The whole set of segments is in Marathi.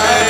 Hare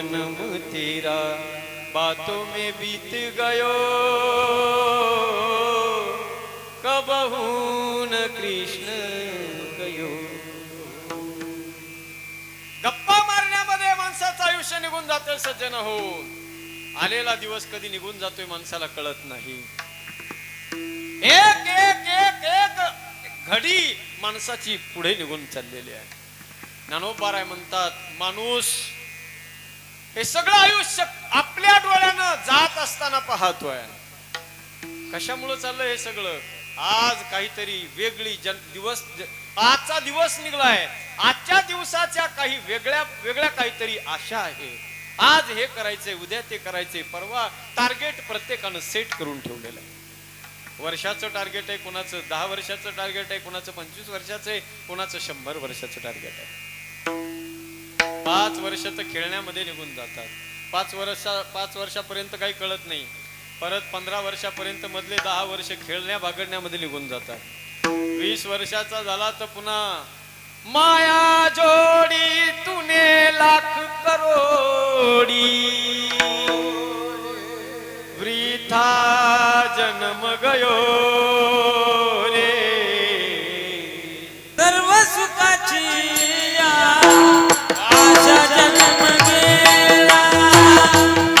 जन्म तेरा बातों में बीत गयो। कबहून कृष्ण गयो। गप्पा मारण्यामध्ये माणसाचं आयुष्य निघून जातं सज्जन हो आलेला दिवस कधी निघून जातोय माणसाला कळत नाही. एक एक एक एक घडी माणसाची पुढे निघून चाललेली आहे. ज्ञानोबाराय म्हणतात माणूस हे सगळं आयुष्य आपल्या डोळ्यानं जात असताना पाहतोय. कशामुळं चाललंय हे सगळं? आज काहीतरी वेगळी जन दिवस आजचा दिवस निघलाय. आजच्या दिवसाच्या काही वेगळ्या वेगळ्या काहीतरी आशा आहे. आज हे करायचंय उद्या ते करायचंय परवा टार्गेट प्रत्येकानं सेट करून ठेवलेलं आहे. वर्षाचं टार्गेट आहे कोणाचं दहा वर्षाचं टार्गेट आहे कोणाचं पंचवीस वर्षाचं आहे कोणाचं शंभर वर्षाचं टार्गेट आहे. पाच वर्ष तर खेळण्यामध्ये निघून जातात. पाच वर्षा पाच वर्षापर्यंत काही कळत नाही. परत पंधरा वर्षापर्यंत मधले दहा वर्ष खेळण्या भागडण्यामध्ये निघून जातात. वीस वर्षाचा झाला तर पुन्हा माया जोडी तुने लाख करोडी. वृथा जन्म गयो रे. सर्व सुखाची या सर्व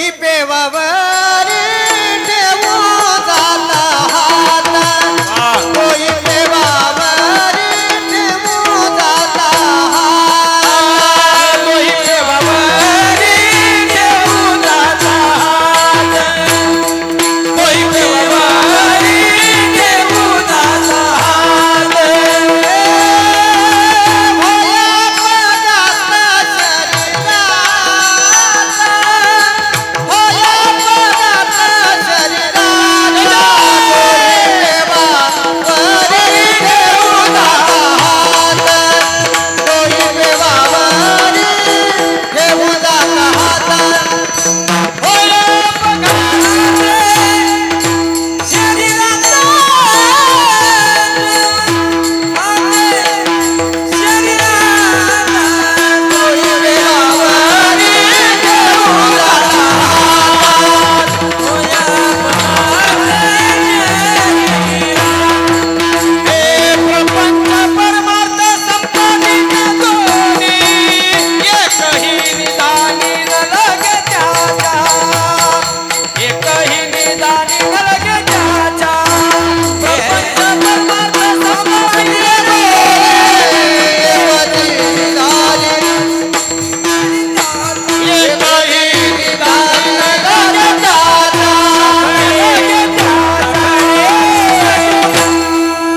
ही पेवावा